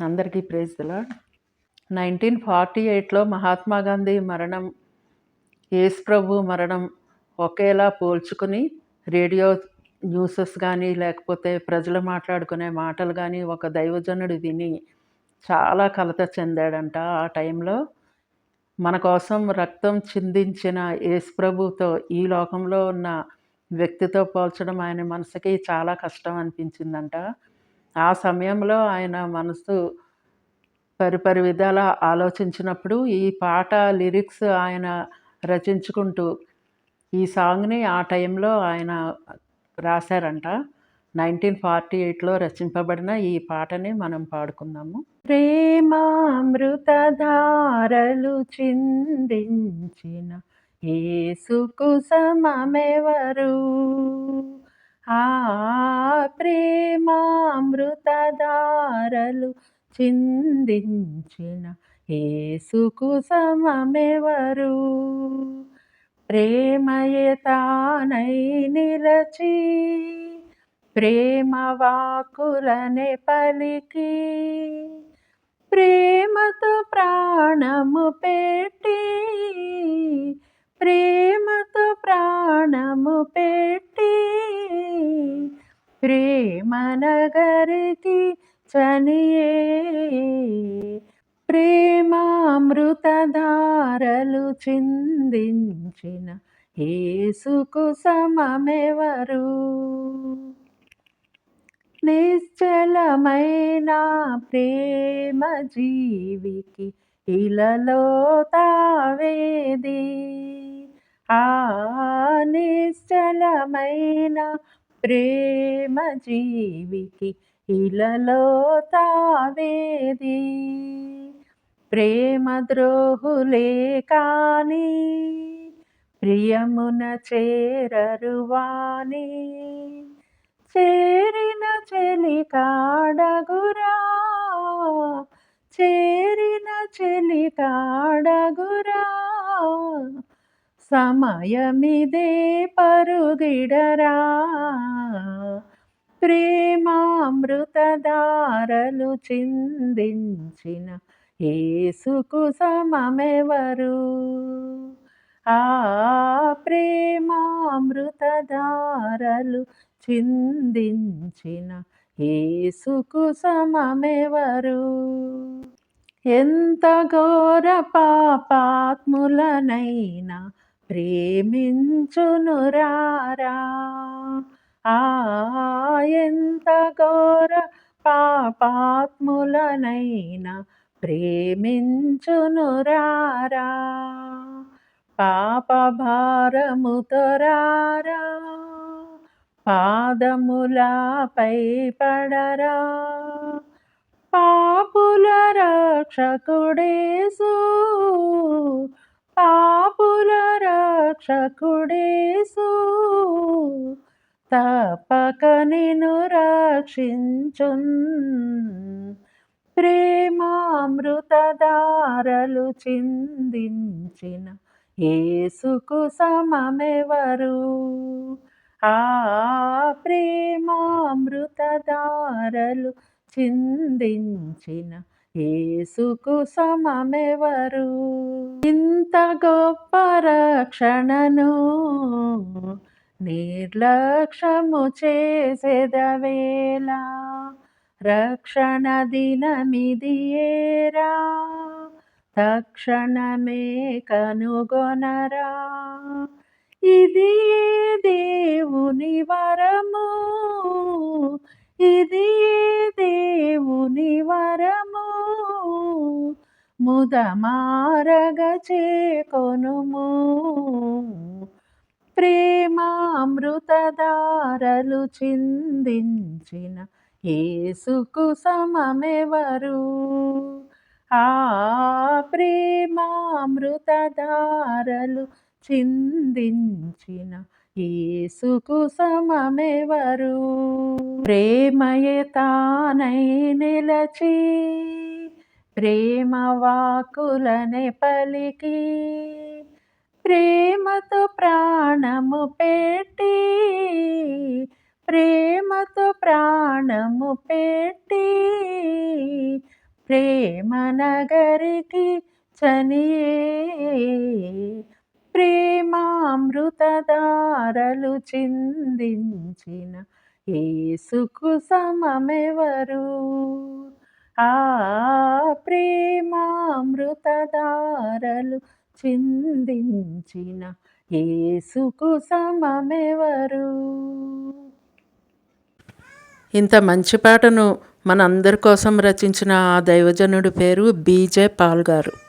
అందరికీ ప్రేజ్లా nineteen forty ఎయిట్లో మహాత్మా గాంధీ మరణం యేసు ప్రభు మరణం ఒకేలా పోల్చుకుని రేడియో న్యూసెస్ కానీ లేకపోతే ప్రజలు మాట్లాడుకునే మాటలు కానీ ఒక దైవజనుడు విని చాలా కలత చెందాడంట. ఆ టైంలో మన కోసం రక్తం చిందించిన యేసు ప్రభుతో ఈ లోకంలో ఉన్న వ్యక్తితో పోల్చడం ఆయన మనసుకి చాలా కష్టం అనిపించిందంట. ఆ సమయంలో ఆయన మనసు పరిపరి విధాల ఆలోచించినప్పుడు ఈ పాట లిరిక్స్ ఆయన రచించుకుంటూ ఈ సాంగ్ని ఆ టైంలో ఆయన రాశారంట. నైన్టీన్ ఫార్టీ ఎయిట్లో రచింపబడిన ఈ పాటని మనం పాడుకుందాము. ప్రేమామృతధారలు చిందించిన ఏసుకు సమమెవరు? ఆ ప్రేమామృతధారలు చిందించిన ఏసుకు సమమెవరు? ప్రేమయే తానై నిలచి ప్రేమ వాకులనే పలికి ప్రేమతో ప్రాణము పెట్టి ప్రేమతో ప్రాణము పెట్టి ప్రేమ నగరికి చనియే ప్రేమామృతధారలు చిందించిన ఏసుకు సమమెవరు? నిశ్చలమైన ప్రేమ జీవికి ఇలలో తావేది? ఆ నిశ్చలమైన ప్రేమ జీవికి ఇలలో తావేది? ప్రేమ ద్రోహులే కాని ప్రియమున చేరరువాని చేరిన చెలి కాడగురా చేరిన చెలి కాడగురా సమయమిదే పరుగిడరా. ప్రేమామృతధారలు చిందించిన ఏసుకు సమమెవరు? ఆ ప్రేమామృతధారలు చిందించిన ఏసుకు సమమెవరు? ఎంత ఘోర పాపాత్ములనైనా ప్రేమించునురారా? ఆ ఎంత ఘోర పాపాత్ములనైనా ప్రేమించునురారా పాప భారముతో రారా పాదములపై పడరా. పాపుల రక్షకుడేసు. పాపుల రక్షకుడేసు. తప్పక నిను రక్షించున్ ప్రేమామృతధారలు చిందించిన ఏసుకు సమమెవరు? ఆ ప్రేమామృతధారలు చిందించిన ఏసుకు సమమెవరు? ఇంత గొప్ప రక్షణను నిర్లక్ష్యము చేసేదవేళ రక్షణ దినమిదియేరా. తక్షణమే కనుగొనరా. ఇది దేవుని వరము? ఇది దేవుని వరము? ముదమారగ చేకొనుము. ప్రేమామృతధారలు చిందించిన ఏసుకు సమమెవరు? ఆ ప్రేమామృతధారలు చిందించిన ఏసుకు సమమెవరు? ప్రేమయే తానై నిలచి ప్రేమ వాకులనే పలికి ప్రేమతో ప్రాణము పే నగరికి చనియే ప్రేమామృతధారలు చిందించిన ఏసుకు సమమెవరు? ఆ ప్రేమామృతధారలు చిందించిన ఏసుకు సమమెవరు? ఇంత మంచి పాటను మనందరి కోసం రచించిన ఆ దైవజనుడి పేరు బీజే పాల్ గారు.